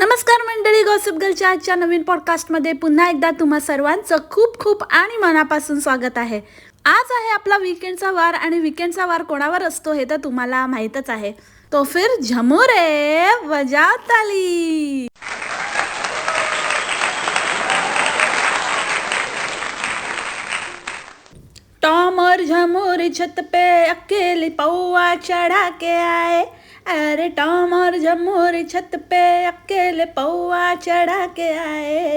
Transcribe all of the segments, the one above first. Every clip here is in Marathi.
नमस्कार मंडळी गॉसिप गर्लच्या आजच्या नवीन पॉडकास्टमध्ये पुन्हा एकदा तुम्हा सर्वांचं खूप खूप आणि मनापासून स्वागत आहे. आज आहे आपला विकेंडचा वार आणि विकेंडचा वार कोणावर असतो हे तर तुम्हाला माहीतच आहे. तो फिर झमोरे वजा ताली. टॉम और झमोर छत पे अकेले पौवा चढ़ा के आए. अरे टॉम और जमूर छत पे अकेले पौआ चढ़ा के आए।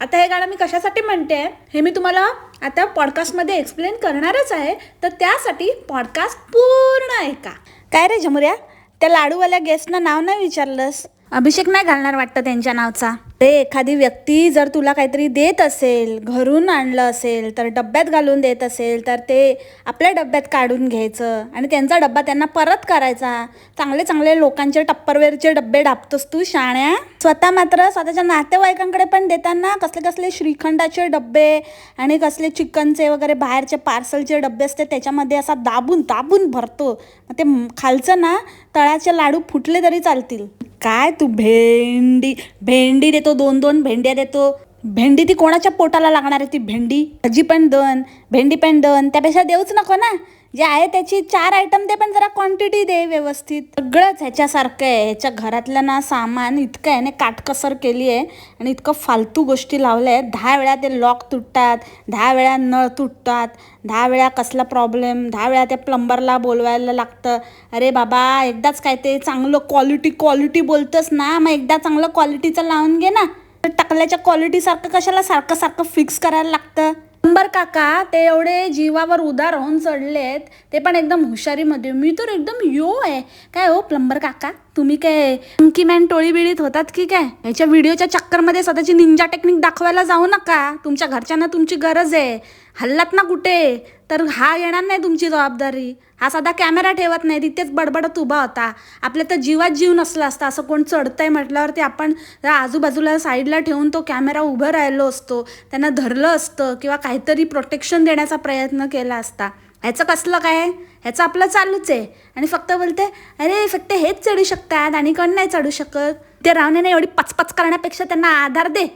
आता हे गाणं मी कशासाठी म्हणते? हे मी तुम्हाला आता पॉडकास्टमध्ये एक्सप्लेन करणारच आहे. तर त्यासाठी पॉडकास्ट पूर्ण ऐका. काय रे झमुऱ्या त्या लाडूवाल्या गेस्टनं नाव नाही विचारलंस? अभिषेक नाही घालणार वाटतं त्यांच्या नावचा. ते एखादी व्यक्ती जर तुला काहीतरी देत असेल घरून आणलं असेल तर डब्यात घालून देत असेल तर ते आपल्या डब्यात काढून घ्यायचं आणि त्यांचा डब्बा त्यांना परत करायचा. चांगले चांगले लोकांचे टप्परवेअरचे डब्बे डापतोस तू शाण्या. स्वतः मात्र स्वतःच्या नातेवाईकांकडे पण देताना कसले कसले श्रीखंडाचे डब्बे आणि कसले चिकनचे वगैरे बाहेरचे पार्सलचे डब्बे असते त्याच्यामध्ये असा दाबून दाबून भरतो. मग ते खालचं ना तळाचे लाडू फुटले तरी चालतील. काय तू भेंडी भेंडी देतो दोन दोन भेंड्या देतो. भेंडी ती कोणाच्या पोटाला लागणार आहे ती भेंडी? भाजी पण दोन भेंडी पण दोन त्यापेक्षा देऊच नको ना. जे आहे त्याची चार आयटम दे पण जरा क्वांटिटी दे व्यवस्थित. सगळंच ह्याच्यासारखं आहे. ह्याच्या घरातलं ना सामान इतकं आहे ना काटकसर केली आहे आणि इतकं फालतू गोष्टी लावल्या आहेत. दहा वेळा ते लॉक तुटतात दहा वेळा नळ तुटतात दहा वेळा कसला प्रॉब्लेम दहा वेळा त्या प्लंबरला बोलवायला लागतं. अरे बाबा एकदाच काय ते चांगलं क्वालिटी क्वालिटी बोलतंस ना मग एकदा चांगलं क्वालिटीचं लावून घे ना. टाकल्याच्या क्वालिटीसारखं कशाला सारखं सारखं फिक्स करायला लागतं? प्लंबर काका ते एवढे जीवावर उदार होऊन चढलेत ते पण एकदम हुशारीमध्ये. मी तर एकदम यो आहे. काय हो प्लंबर काका? तुम्ही काय अंकी मॅन टोळी बिळीत होतात की काय? ह्याच्या व्हिडिओच्या चक्करमध्ये स्वतःची निंजा टेक्निक दाखवायला जाऊ नका. तुमच्या घरच्यांना तुमची गरज आहे. हल्लात ना कुठे? तर हा येणार नाही तुमची जबाबदारी. हा साधा कॅमेरा ठेवत नाही. तिथेच बडबडत उभा होता. आपल्या तर जीवात जीव नसला असता. असं कोण चढतंय म्हटल्यावरती आपण आजूबाजूला साईडला ठेवून तो कॅमेरा उभं राहिलो असतो. त्यांना धरलं असतं किंवा काहीतरी प्रोटेक्शन देण्याचा प्रयत्न केला असता. ह्याचं कसलं काय? ह्याचं आपलं चालूच आहे. आणि फक्त बोलते अरे फक्त हेच चढू शकतात आणि कोण नाही चढू शकत. ते रावण्याने एवढी पचपच करण्यापेक्षा त्यांना आधार दे.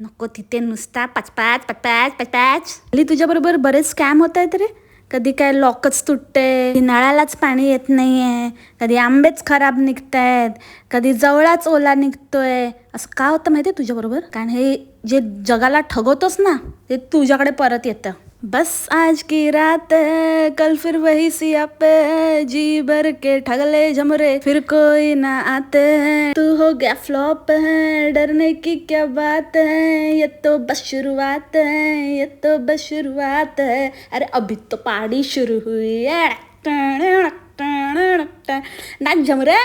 नको तिथे नुसता पचपाच पचपाच पचपाच. हल्ली तुझ्याबरोबर बरेच स्कॅम होत आहेत रे. कधी काय लॉकच तुटते नळालाच पाणी येत नाही आहे कधी आंबेच खराब निघत आहेत कधी जवळाच ओला निघतोय. असं का होतं माहिती आहे तुझ्याबरोबर? कारण हे जे जगाला ठगवतोस ना ते तुझ्याकडे परत येतं. बस आज की रात कल फिर वही सियाप जी भर के ठगले झमरे फिर कोई ना आते हैं। तू हो गया फ्लॉप है, डरने की क्या बात है? ये तो बस शुरुआत है, ये तो बस शुरुआत है। अरे अभी तो पार्टी शुरू हुई है। नाच झमरे।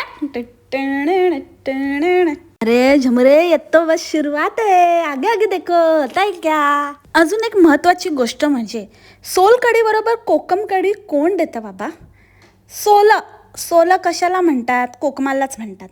अरे झमरे येतो बस सुरुवात आहे. आगे आगे देखो आहे क्या? अजून एक महत्वाची गोष्ट म्हणजे सोल कढी बरोबर कोकम कढी कोण देतं बाबा? सोल सोलं कशाला म्हणतात? कोकमालाच म्हणतात.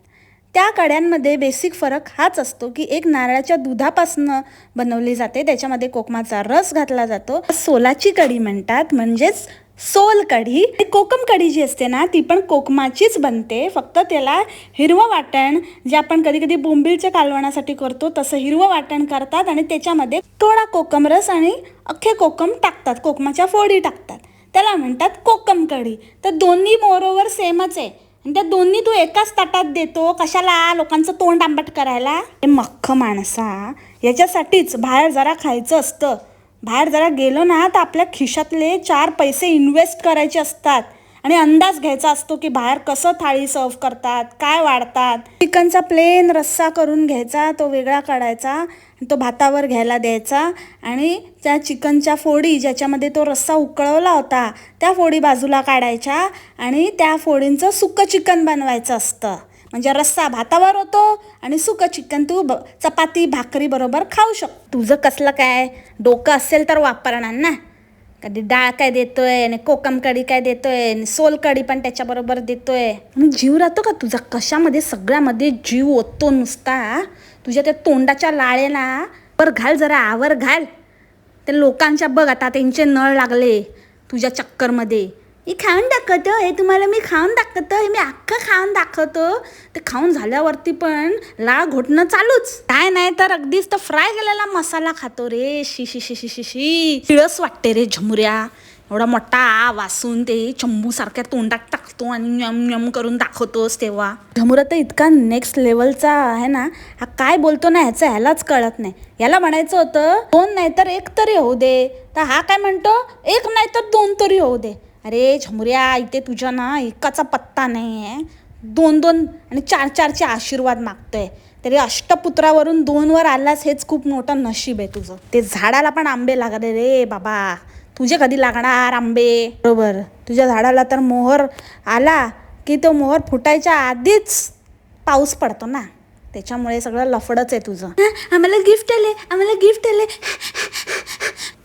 त्या कड्यांमध्ये बेसिक फरक हाच असतो की एक नारळाच्या दुधापासनं बनवली जाते त्याच्यामध्ये कोकमाचा रस घातला जातो. सोलाची कढी म्हणतात म्हणजेच सोल कढी. कोकम कढी जी असते ना ती पण कोकमाचीच बनते. फक्त त्याला हिरवं वाटण जे आपण कधी कधी बोंबिलच्या कालवणासाठी करतो तसं हिरवं वाटण करतात आणि त्याच्यामध्ये थोडा कोकम रस आणि अख्खे कोकम टाकतात. कोकमाच्या फोडी टाकतात. त्याला म्हणतात कोकम कढी. तर दोन्ही मोरोवर सेमच आहे. आणि त्या दोन्ही तू एकाच ताटात देतो कशाला लोकांचं तोंड आंबट करायला? हे मख्ख माणसा याच्यासाठीच बाहेर जरा खायचं असतं. बाहेर जरा गेलो ना तर आपल्या खिशातले चार पैसे इन्व्हेस्ट करायचे असतात. आणि अंदाज घ्यायचा असतो की बाहेर कसं थाळी सर्व करतात काय वाढतात. चिकनचा प्लेन रस्सा करून घ्यायचा तो वेगळा काढायचा तो भातावर घ्यायला द्यायचा. आणि त्या चिकनच्या फोडी ज्याच्यामध्ये तो रस्सा उकळवला होता त्या फोडी बाजूला काढायच्या. आणि त्या फोडींचं सुकं चिकन बनवायचं असतं. म्हणजे रस्सा भातावर होतो आणि सुकं चिकन तू ब चपाती भाकरी बरोबर खाऊ शकतो तुझं कसलं काय? डोकं असेल तर वापरणार ना. कधी डाळ काय देतोय आणि कोकम कढी काय देतोय आणि सोल कढी पण त्याच्याबरोबर देतोय. आणि जीव राहतो का तुझा? कशामध्ये? सगळ्यामध्ये जीव ओततो नुसता. तुझ्या त्या तोंडाच्या लाळेला वर घाल जरा आवर घाल. त्या लोकांच्या बघ आता त्यांचे नळ लागले तुझ्या चक्करमध्ये. हे खाऊन दाखवतो हे तुम्हाला मी खाऊन दाखवतो हे मी अख्खं खाऊन दाखवतो. ते खाऊन झाल्यावरती पण लाळ घोटणं चालूच. काय नाही तर अगदीच तर फ्राय केलेला मसाला खातो रे. शी शी शी शी शी शी किळस वाटते रे झमुऱ्या. एवढा मोठा आ वासून ते चंबू सारख्या तोंडात टाकतो आणि यम यम करून दाखवतोस तेव्हा. झमुरा तर इतका नेक्स्ट लेवलचा आहे ना हा काय बोलतो ना ह्याचं ह्यालाच कळत नाही. याला म्हणायचं होतं दोन नाही तर एक तरी होऊ दे. तर हा काय म्हणतो एक नाही तर दोन तरी होऊ दे. अरे झमुऱ्या इथे तुझ्या ना एकाचा पत्ता नाही आहे दोन दोन आणि चार चारचे आशीर्वाद मागतोय. तरी अष्टपुत्रावरून दोनवर आलास हेच खूप मोठं नशीब आहे तुझं. ते झाडाला पण आंबे लागले रे बाबा. तुझे कधी लागणार आंबे? बरोबर. तुझ्या झाडाला तर मोहर आला की तो मोहर फुटायच्या आधीच पाऊस पडतो ना. त्याच्यामुळे सगळं लफडच आहे तुझं. आम्हाला गिफ्ट आले आम्हाला गिफ्ट आले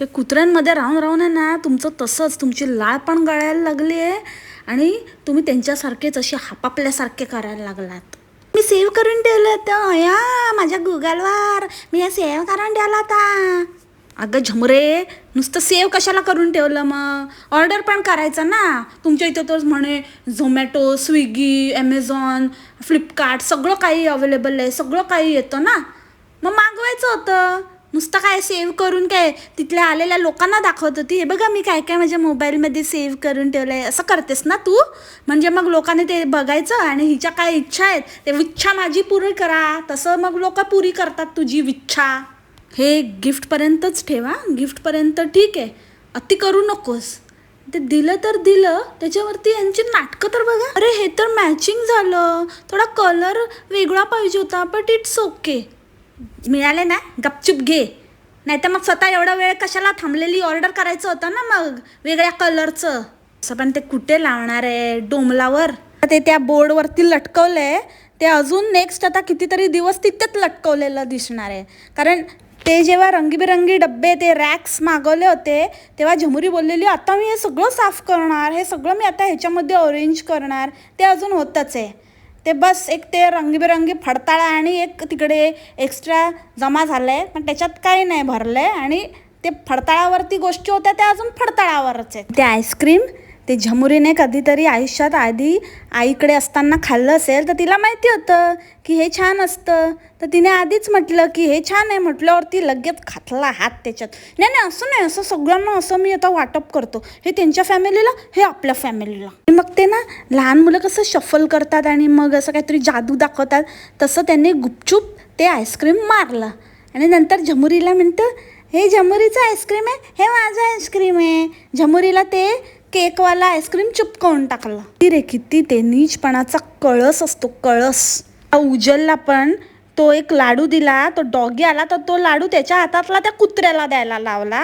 ते कुत्र्यांमध्ये राहून राहून आहे ना तुमचं तसंच तुमची लाळ पण गळायला लागली आहे आणि तुम्ही त्यांच्यासारखेच असे हापापल्यासारखे करायला लागलात. मी सेव्ह करून ठेवलं होतं. या माझ्या गुगलवर. मी हे सेव्ह करून ठेवलं होता. अगं झमरे नुसतं सेव्ह कशाला करून ठेवलं मग? ऑर्डर पण करायचं ना. तुमच्या इथं तर म्हणे झोमॅटो स्विगी ॲमेझॉन फ्लिपकार्ट सगळं काही अवेलेबल आहे. सगळं काही येतं ना. मग मागवायचं होतं. नुसतं काय सेव्ह करून काय तिथल्या आलेल्या लोकांना दाखवत होती. हे बघा मी काय काय माझ्या मोबाईलमध्ये सेव्ह करून ठेवलं आहे असं करतेस ना तू? म्हणजे मग लोकांनी ते बघायचं आणि हिच्या काय इच्छा आहेत? ते इच्छा माझी पुरी करा. तसं मग लोक पुरी करतात तुझी इच्छा हे गिफ्टपर्यंतच ठेवा गिफ्टपर्यंत ठीक आहे. अति करू नकोस. ते दिलं तर दिलं त्याच्यावरती यांची नाटकं तर बघा. अरे हे तर मॅचिंग झालं. थोडा कलर वेगळा पाहिजे होता बट इट्स ओके मिळाले ना? गपचूप घे. नाही तर मग स्वतः एवढा वेळ कशाला थांबलेली? ऑर्डर करायचं होतं ना मग वेगळ्या कलरचं असं पण ते कुठे लावणार आहे? डोमलावर ते त्या बोर्डवरती लटकवलंय. ते अजून नेक्स्ट आता कितीतरी दिवस तिथेच लटकवलेलं दिसणार आहे. कारण ते जेव्हा रंगीबेरंगी डब्बे ते रॅक्स मागवले होते तेव्हा झमुरी बोललेली आता मी हे सगळं साफ करणार हे सगळं मी आता ह्याच्यामध्ये अरेंज करणार. ते अजून होतंच आहे. ते बस एक ते रंगीबेरंगी फडताळा आणि एक तिकडे एक्स्ट्रा जमा झालं आहे पण त्याच्यात काही नाही भरलं आहे आणि ते फडताळावरती गोष्टी होत्या त्या अजून फडताळावरच आहेत. ते आईस्क्रीम ते झमुरीने कधीतरी आयुष्यात आधी आईकडे असताना खाल्लं असेल तर तिला माहिती होतं की हे छान असतं. तर तिने आधीच म्हटलं की हे छान आहे म्हटल्यावर ती लगेच खातला हात त्याच्यात. नाही नाही असं नाही असं सगळ्यांना असं मी आता वाटप करतो. हे त्यांच्या फॅमिलीला हे आपल्या फॅमिलीला मग ते ना लहान मुलं कसं शफल करतात आणि मग असं काहीतरी जादू दाखवतात. तसं त्यांनी गुपचूप ते आईस्क्रीम मारलं. आणि नंतर झमुरीला म्हणतं हे झमुरीचं आईस्क्रीम आहे हे माझं आईस्क्रीम आहे. झमुरीला ते केकवाला आईस्क्रीम चिपकवून टाकला. ती रे किती ते नीचपणाचा कळस असतो कळस. उजलला पण तो एक लाडू दिला तो डॉगी आला तर तो लाडू त्याच्या हातातला त्या कुत्र्याला द्यायला लावला.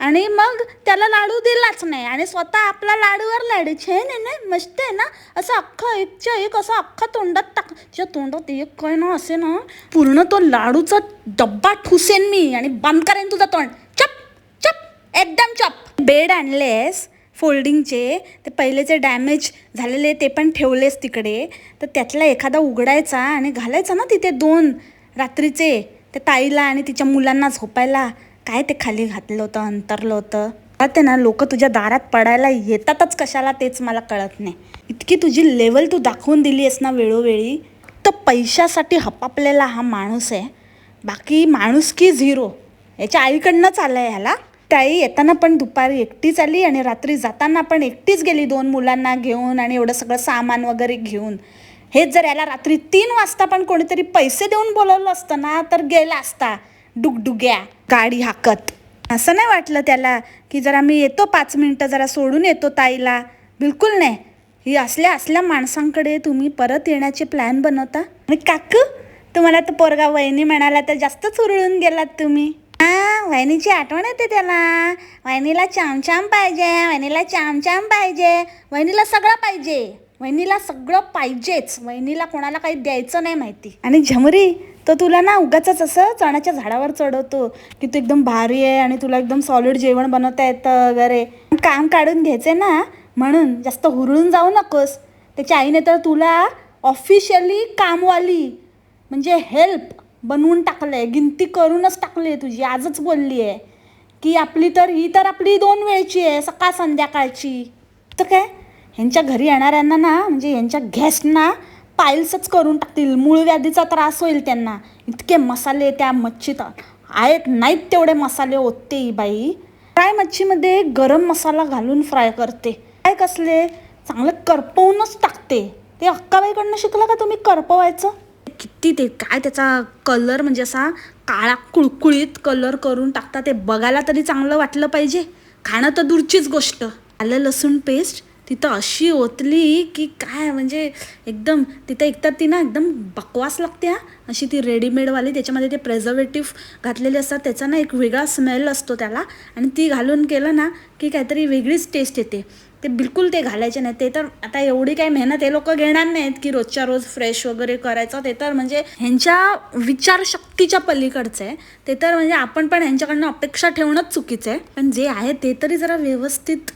आणि मग त्याला लाडू दिलाच नाही. आणि स्वतः आपला लाडूवर लाडू छान आहे ना मस्त आहे ना? असं अख्खं एकच्या एक असं अख्खा तोंडात टाक. तिच्या तोंडात एक काय ना असे ना पूर्ण तो लाडूचा डब्बा ठुसेन मी. आणि बंद करेन तुझं तोंड. चप चप एकदम चप. बेड आणलेस फोल्डिंगचे ते पहिलेचे डॅमेज झालेले ते पण ठेवलेस तिकडे. तर त्यातला एखादा उघडायचा आणि घालायचा ना तिथे दोन रात्रीचे त्या ताईला आणि तिच्या मुलांना झोपायला. काय ते खाली घातलं होतं अंतरलं होतं. ते ना लोक तुझ्या दारात पडायला येतातच कशाला तेच मला कळत नाही. इतकी तुझी लेवल तू दाखवून दिली आहेस ना वेळोवेळी. तर पैशासाठी हपापलेला हा माणूस आहे. बाकी माणूस की झिरो याच्या आईकडनंच आलं आहे ह्याला. ताई येताना पण दुपारी एकटीच आली आणि रात्री जाताना पण एकटीच गेली दोन मुलांना घेऊन आणि एवढं सगळं सामान वगैरे घेऊन. हेच जर याला रात्री तीन वाजता पण कोणीतरी पैसे देऊन बोलवलं असतं ना तर गेला असता. डुगडुग्या गाडी हाकत. असं नाही वाटलं त्याला की जरा मी येतो पाच मिनटं जरा सोडून येतो ताईला. बिलकुल नाही. ही असल्या असल्या माणसांकडे तुम्ही परत येण्याचे प्लॅन बनवता? आणि काकू तुम्हाला तर पोरगा वहिनी म्हणाला तर जास्तच उरळून गेलात तुम्ही. वहिनीची आठवण येते त्याला. वहिनीला चामचाम पाहिजे वहिनीला चामचाम पाहिजे वहिनीला सगळं पाहिजे वहिनीला सगळं पाहिजेच वहिनीला कोणाला काही द्यायचं नाही माहिती. आणि झमरी तर तुला ना उगाच असं चण्याच्या झाडावर चढवतो की तू एकदम भारी आहे आणि तुला एकदम सॉलिड जेवण बनवता येतं वगैरे. काम काढून घ्यायचे ना म्हणून जास्त हुरळून जाऊ नकोस. त्याच्या आईने तर तुला ऑफिशियली कामवाली म्हणजे हेल्प बनवून टाकलं आहे गिनती करूनच टाकली आहे तुझी आजच बोलली आहे की आपली तर ही तर आपली दोन वेळची आहे सकाळ संध्याकाळची. तर काय? ह्यांच्या घरी येणाऱ्यांना ना म्हणजे ह्यांच्या गॅसना पायल्सच करून टाकतील मूळ व्याधीचा त्रास होईल त्यांना. इतके मसाले त्या मच्छीत आहेत नाहीत तेवढे मसाले ओतते ही बाई. फ्राय मच्छीमध्ये गरम मसाला घालून फ्राय करते. काय कसले? चांगलं करपवूनच टाकते. ते अक्काबाईकडनं शिकला का तुम्ही करपवायचं? किती ते काय त्याचा कलर म्हणजे असा काळा कुळकुळीत कलर करून टाकता ते बघायला तरी चांगलं वाटलं पाहिजे. खाणं तर दूरचीच गोष्ट. आलं लसूण पेस्ट तिथं अशी ओतली की काय म्हणजे एकदम तिथं एकतर ती ना एकदम बकवास लागते हा. अशी ती रेडीमेडवाली त्याच्यामध्ये ते प्रेझर्वेटिव्ह घातलेले असतात त्याचा ना एक वेगळा स्मेल असतो त्याला. आणि ती घालून केलं ना की काहीतरी वेगळीच टेस्ट येते. ते बिलकुल ते घालायचे नाही ते तर आता एवढी काही मेहनत हे लोक घेणार नाहीत की रोजच्या रोज फ्रेश वगैरे करायचं. ते तर म्हणजे ह्यांच्या विचारशक्तीच्या पलीकडचं. आहे ते तर म्हणजे आपण पण ह्यांच्याकडनं अपेक्षा ठेवणंच चुकीचं आहे. पण जे आहे ते तरी जरा व्यवस्थित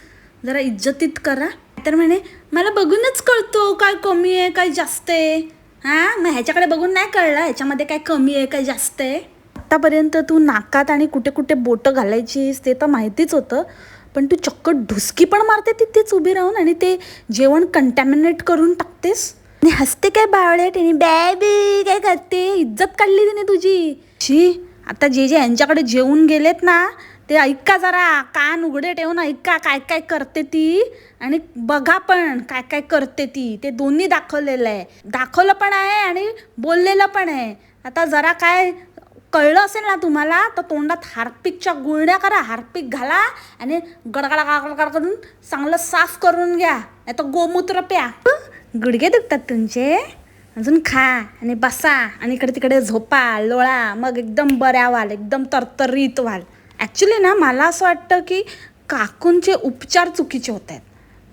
जरा इज्जतीत करा. तर म्हणे मला बघूनच कळतो हो काय कमी आहे काय जास्त आहे. हां? मग ह्याच्याकडे बघून नाही कळलं? ह्याच्यामध्ये काय कमी आहे काय जास्त आहे? आत्तापर्यंत तू नाकात आणि कुठे कुठे बोटं घालायचीस ते तर माहितीच होतं. पण तू चक्क ढुसकी पण मारते तिथेच उभी राहून आणि ते जेवण कंटॅमिनेट करून टाकतेस? आणि हसते काय बावळे तिने? बॅ बी काय करते? इज्जत काढली तिने तुझी. शी आता जे जे यांच्याकडे जेवून गेलेत ना ते ऐका जरा. कान उघडे ठेवून ऐका काय काय करते ती. आणि बघा पण काय काय करते ती. ते दोन्ही दाखवलेलं आहे. दाखवलं पण आहे आणि बोललेलं पण आहे. आता जरा काय कळलं असेल ना तुम्हाला तर तोंडात हार्पिकच्या गुळण्या करा हार्पिक घाला आणि गडगडा गडगड करून चांगलं साफ करून घ्या नाही तर गोमूत्र प्या गुडघे दुखतात तुमचे अजून खा आणि बसा आणि इकडे तिकडे झोपा लोळा मग एकदम बऱ्या व्हाल एकदम तरतरीत व्हाल ॲक्च्युली ना मला असं वाटतं की काकूंचे उपचार चुकीचे होत आहेत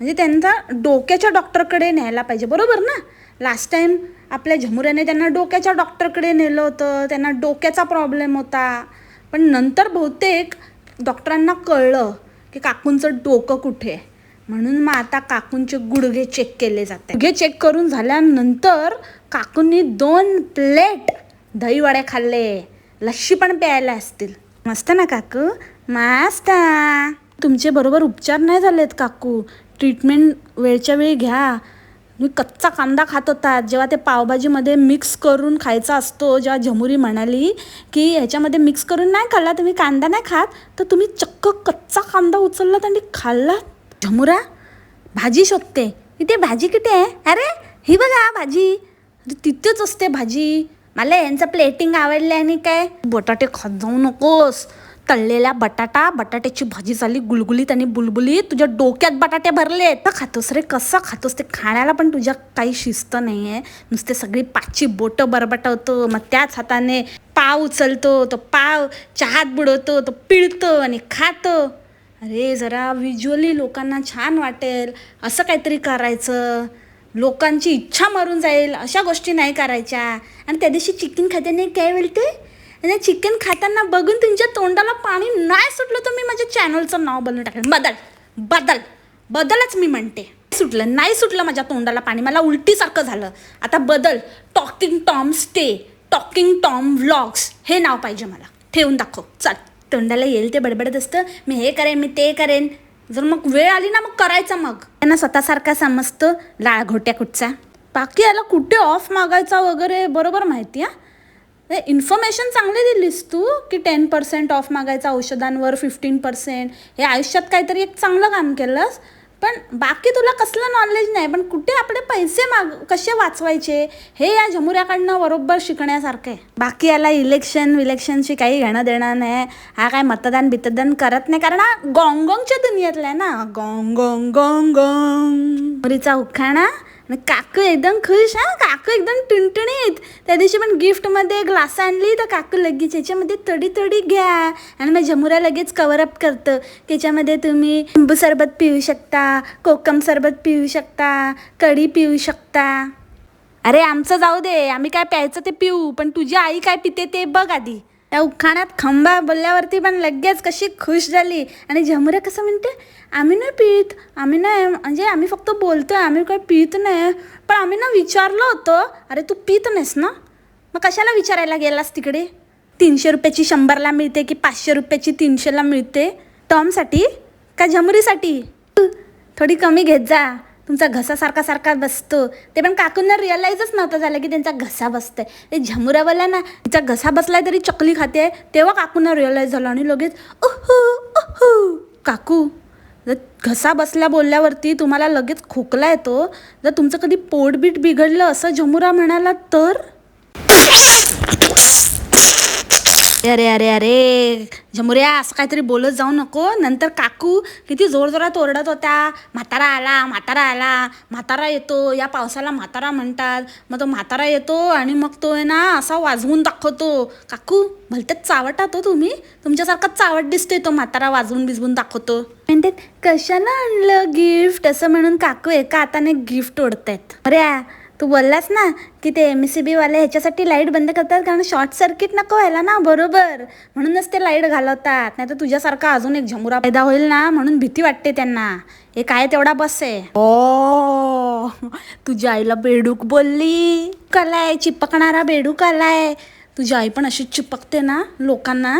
म्हणजे त्यांचा डोक्याच्या डॉक्टरकडे न्यायला पाहिजे बरोबर ना लास्ट टाईम आपल्या झमुऱ्याने त्यांना डोक्याच्या डॉक्टरकडे नेलं होतं त्यांना डोक्याचा प्रॉब्लेम होता. पण नंतर बहुतेक डॉक्टरांना कळलं की काकूंचं डोकं कुठे आहे. म्हणून मग आता काकूंचे गुडघे चेक केले जाते गुडघे चेक करून झाल्यानंतर काकूंनी दोन प्लेट दहीवडे खाल्ले. लस्सी पण प्यायला असतील. मस्त ना काकू? मस्त. तुमचे बरोबर उपचार नाही झालेत काकू. ट्रीटमेंट वेळच्या वेळी घ्या. मी कच्चा कांदा खात होता. जेव्हा ते पावभाजीमध्ये मिक्स करून खायचा असतो जेव्हा झमुरी म्हणाली की ह्याच्यामध्ये मिक्स करून नाही खाल्ला तुम्ही कांदा नाही खात तर तुम्ही चक्क कच्चा कांदा उचललात आणि खाल्लात. झमुरा भाजी शोधते. इथे भाजी किती आहे? अरे ही बघा भाजी. तिथेच असते भाजी. मला यांचं प्लेटिंग आवडलं आणि काय? बटाटे खात जाऊ नकोस. तळलेला बटाटा बटाट्याची भाजी झाली गुलगुलीत आणि बुलबुलीत. तुझ्या डोक्यात बटाटे भरले. तर खातोस रे कसं खातोस? ते खाण्याला पण तुझ्या काही शिस्त नाही आहे नुसते सगळी पाचची बोटं बरबटवतो मग त्याच हाताने पाव उचलतो तो पाव चहात बुडवतो तो पिळतो आणि खातो. अरे जरा व्हिज्युअली लोकांना छान वाटेल. असं काहीतरी करायचं. लोकांची इच्छा मरून जाईल. अशा गोष्टी नाही करायच्या. आणि त्या दिवशी चिकन खात्याने काय बोलते? आणि चिकन खाताना बघून तुमच्या तोंडाला पाणी नाही सुटलं तर मी माझ्या चॅनलचं नाव बनवून टाकेल बदल बदल बदलच मी म्हणते. सुटलं नाही सुटलं माझ्या तोंडाला पाणी. मला उलटीसारखं झालं. आता बदल talking Tom stay talking Tom vlogs हे नाव पाहिजे मला. ठेवून दाखव. चल तोंडाला येईल ते बडबडत असतं. मी हे करेन मी ते करेन. जर मग वेळ आली ना मग करायचा मग. त्यांना स्वतःसारखा समजतं. लाळ घोट्या कुठचा? बाकी याला कुठे ऑफ मागायचा वगैरे बरोबर माहिती आहे इन्फॉर्मेशन चांगली दिलीस तू की टेन पर्सेंट ऑफ मागायचं औषधांवर फिफ्टीन पर्सेंट हे आयुष्यात काहीतरी एक चांगलं काम केलंस पण बाकी तुला कसलं नॉलेज नाही पण कुठे आपले पैसे माग कसे वाचवायचे? हे या झमुऱ्याकडनं बरोबर शिकण्यासारखं आहे. बाकी याला इलेक्शन विलेक्शनशी काही घेणं देणं नाही. हा काय मतदान बितदान करत नाही. कारण हा गोंगोंगच्या दुनियेतला आहे ना. गॉंग गोंग गोंग गॉंग मुरीचा उखाणा आणि काकू एकदम खुश हां काकू एकदम टुणटुणीत. त्या दिवशी पण गिफ्टमध्ये ग्लास आणली तर काकू लगेच याच्यामध्ये तडी तडी घ्या. आणि मग जमुरा लगेच कवरअप करतं त्याच्यामध्ये तुम्ही लिंबू सरबत पिऊ शकता कोकम सरबत पिऊ शकता कढी पिऊ शकता. अरे आमचं जाऊ दे आम्ही काय प्यायचं ते पिऊ पण तुझी आई काय पिते ते बघ आधी. त्या उखाण्यात खंबा बोलल्यावरती पण लगेच कशी खुश झाली. आणि झमुरे कसं म्हणते? आम्ही नाही पित. आम्ही नाही म्हणजे आम्ही फक्त बोलतो आहे आम्ही काय पित नाही. पण आम्ही ना विचारलं होतं. अरे तू पित नाहीस ना? मग कशाला विचारायला गेलास तिकडे? तीनशे रुपयाची शंभरला मिळते की पाचशे रुपयाची तीनशेला मिळते? टॉमसाठी? का झमुरीसाठी? थोडी कमी घेत जा. तुमचा घसासारखा सारखा बसतो. ते पण काकूंना रिअलाइजच नव्हतं झालं की त्यांचा घसा बसतोय. ते झमुरावाला ना तिचा घसा बसलाय तरी चकली खाते तेव्हा काकूंना रिअलाइज झालं आणि लगेच ओहो काकू जर घसा बसल्या बोलल्यावरती तुम्हाला लगेच खोकला येतो जर तुमचं कधी पोटबीट बिघडलं असं झमुरा म्हणाला तर? अरे अरे अरे झमुऱ्या असं काहीतरी बोलत जाऊ नको. नंतर काकू किती जोरजोरात ओरडत होत्या. म्हातारा आला म्हातारा आला. म्हातारा येतो या पावसाला म्हातारा म्हणतात. मग तो म्हातारा येतो आणि मग तो आहे ना असा वाजवून दाखवतो. काकू भलतेच चावटा तो हो तुम्ही. तुमच्यासारखा चावट दिसतोय तो म्हातारा वाजवून बिजवून दाखवतो. म्हणते कशानं आणलं गिफ्ट? असं म्हणून काकू एका हाताने गिफ्ट ओढतायत. अरे तू बोललास ना की ते एम सी वाले ह्याच्यासाठी लाइट बंद करतात कारण शॉर्ट सर्किट नको व्हायला ना बरोबर. म्हणूनच ते लाइट घालवतात. नाही तर तुझ्यासारखा अजून एक झमुरा पैदा होईल ना म्हणून भीती वाटते त्यांना. हे काय तेवढा बस आहे. ओ तुझ्या आईला बेडूक बोलली. कलाय चिपकणारा बेडूक आलाय तुझी आई पण अशीच चिपकते ना लोकांना.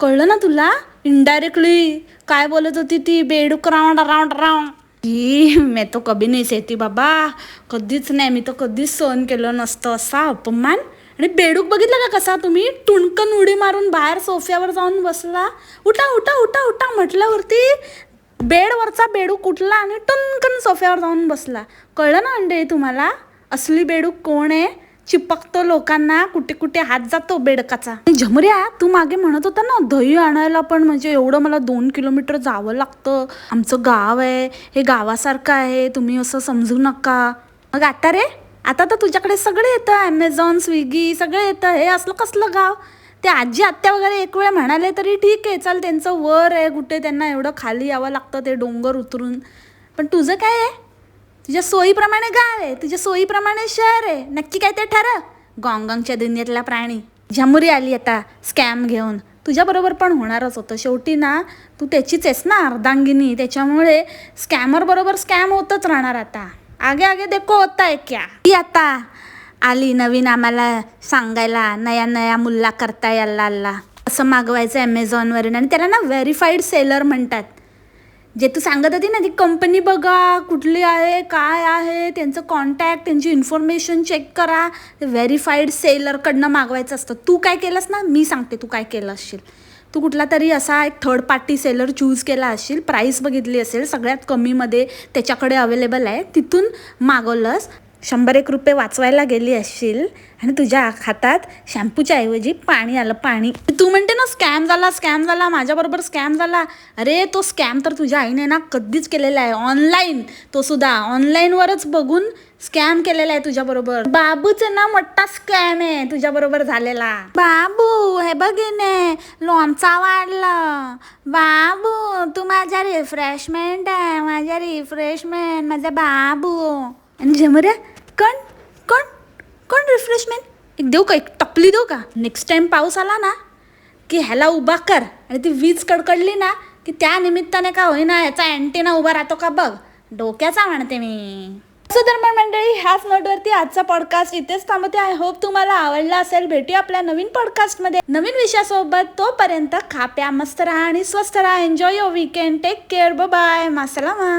कळलं ना तुला? इनडायरेक्टली काय बोलत होती ती? बेडूक राऊंड राऊंड राऊंड. की मी तो कभी नाही सेती बाबा. कधीच नाही मी तर कधीच सहन केलं नसतं असा अपमान. आणि बेडूक बघितलं का कसा तुम्ही? टुणकन उडी मारून बाहेर सोफ्यावर जाऊन बसला. उठा उठा उठा उठा म्हटल्यावरती बेडवरचा बेडूक उठला आणि टुणकन सोफ्यावर जाऊन बसला. कळलं ना अंडे तुम्हाला? असली बेडूक कोण आहे? चिपकतो लोकांना कुठे कुठे हात जातो बेडकाचा. झमऱ्या तू मागे म्हणत होता ना दही आणायला पण म्हणजे एवढं मला दोन किलोमीटर जावं लागतं. आमचं गाव आहे हे गावासारखं आहे तुम्ही असं समजू नका. मग आता रे आता तर तुझ्याकडे सगळे येतं ॲमेझॉन स्विगी सगळे येतं हे असलं कसलं गाव? ते आजी आत्या वगैरे एक वेळ म्हणाले तरी ठीक आहे चल त्यांचं वर आहे कुठे त्यांना एवढं खाली यावं लागतं ते डोंगर उतरून. पण तुझं काय आहे? तुझ्या सोयीप्रमाणे गाव आहे तुझ्या सोयीप्रमाणे शहर आहे. नक्की काय ते ठरव. गॉंगॉंगच्या दुनियेतला प्राणी. झमुरी आली आता स्कॅम घेऊन. तुझ्याबरोबर पण होणारच होतं. शेवटी ना तू त्याचीच आहेस ना अर्धांगिनी. त्याच्यामुळे स्कॅमरबरोबर स्कॅम होतच राहणार आता. आगे आगे देखो होता आहे क्या? ती आता आली नवीन आम्हाला सांगायला नया नया मुल्ला करता याला आला असं मागवायचं ॲमेझॉनवरून आणि त्याला ना व्हेरीफाईड सेलर म्हणतात. जे तू सांगत होती ना ती कंपनी बघा कुठली आहे काय आहे त्यांचं कॉन्टॅक्ट त्यांची इन्फॉर्मेशन चेक करा. ते व्हेरीफाईड सेलरकडनं मागवायचं असतं. तू काय केलंस ना मी सांगते तू काय केलं असशील. तू कुठला तरी असा एक थर्ड पार्टी सेलर चूज केला असशील प्राईस बघितली असेल सगळ्यात कमीमध्ये त्याच्याकडे अवेलेबल आहे तिथून मागवलंस. शंभर एक रुपये वाचवायला गेली असशील आणि तुझ्या हातात शॅम्पूच्या ऐवजी पाणी आलं पाणी. तू म्हणते ना स्कॅम झाला स्कॅम झाला माझ्याबरोबर स्कॅम झाला. अरे तो स्कॅम तर तुझ्या आईने ना कधीच केलेला आहे. ऑनलाईन तो सुद्धा. ऑनलाईनवरच बघून स्कॅम केलेला आहे तुझ्याबरोबर. बाबूचं ना मोठा स्कॅम आहे तुझ्याबरोबर झालेला. बाबू हे बघिने लोणचा वाढलं. बाबू तू माझ्या रिफ्रेशमेंट आहे माझ्या रिफ्रेशमेंट माझा बाबू. आणि झमऱ्या कण कोण कोण रिफ्रेशमेंट एक देऊ का? एक टपली देऊ का? नेक्स्ट टाईम पाऊस आला ना की ह्याला उभा कर. आणि ती वीज कडकडली ना की त्या निमित्ताने का होईना ह्याचा अँटेना उभा राहतो का बघ. डोक्याचा म्हणते मी. दरम्यान मंडळी ह्याच नोटवरती आजचा पॉडकास्ट इथेच थांबते आय होप तुम्हाला आवडला असेल. भेटू आपल्या नवीन पॉडकास्टमध्ये नवीन विषयासोबत तोपर्यंत खा प्या मस्त राहा आणि स्वस्त राहा. Enjoy your weekend take care bye मासलामा